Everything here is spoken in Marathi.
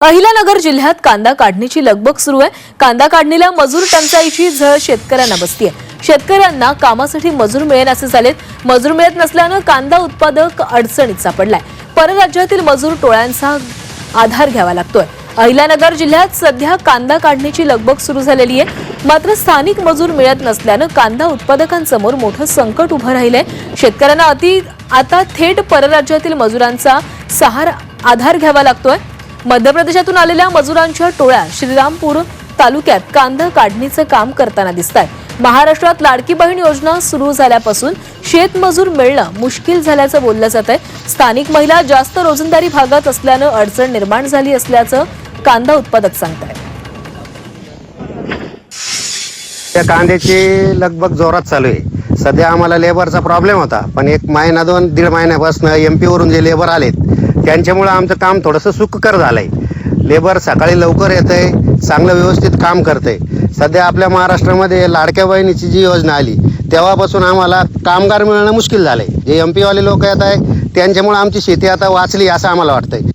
अहिलानगर जिल्ह्यात कांदा काढणीची लगबग सुरू आहे. कांदा काढणीला मजूर टंचाईची झळ शेतकऱ्यांना बसतीये शेतकऱ्यांना कामासाठी मजूर मिळेनासे झालेत. मजूर मिळत नसल्यानं कांदा उत्पादक अडचणीत सापडलाय. परराज्यातील मजूर टोळ्यांचा आधार घ्यावा लागतोय. अहिलानगर जिल्ह्यात सध्या कांदा काढणीची लगबग सुरू झालेली आहे. मात्र स्थानिक मजूर मिळत नसल्यानं कांदा उत्पादकांसमोर मोठं संकट उभं राहिलंय. शेतकऱ्यांना अति आता थेट परराज्यातील मजुरांचा सहारा आधार घ्यावा लागतोय. मध्य प्रदेशातून आलेल्या मजुरांच्या टोळ्या श्रीरामपूर तालुक्यात कांदा काढणीचं काम करताना दिसत आहेत महाराष्ट्रात लाडकी बहीण योजना सुरू झाल्यापासून शेतमजूर मिळणं मुश्किल झाल्याचं बोललं जात आहे स्थानिक महिला जास्त रोजंदारी भागात असल्यानं अडचण निर्माण झाली असल्याचं कांदा उत्पादक सांगतायत. त्या कांद्याची लगभग जोरात चालू आहे. सध्या आम्हाला लेबरचा प्रॉब्लेम होता पण एक महिना दोन दीड महिन्यापासून एम पीवरून जे लेबर आलेत त्यांच्यामुळं आमचं काम थोडंसं सुखकर झालंय. लेबर सकाळी लवकर येतंय चांगलं व्यवस्थित काम करते सध्या आपल्या महाराष्ट्रामध्ये लाडक्या बहिणीची जी योजना आली तेव्हापासून आम्हाला कामगार मिळणं मुश्किल झालं आहे जे एम पीवाले लोक येत आहे त्यांच्यामुळं आमची शेती आता वाचली असं आम्हाला वाटतं आहे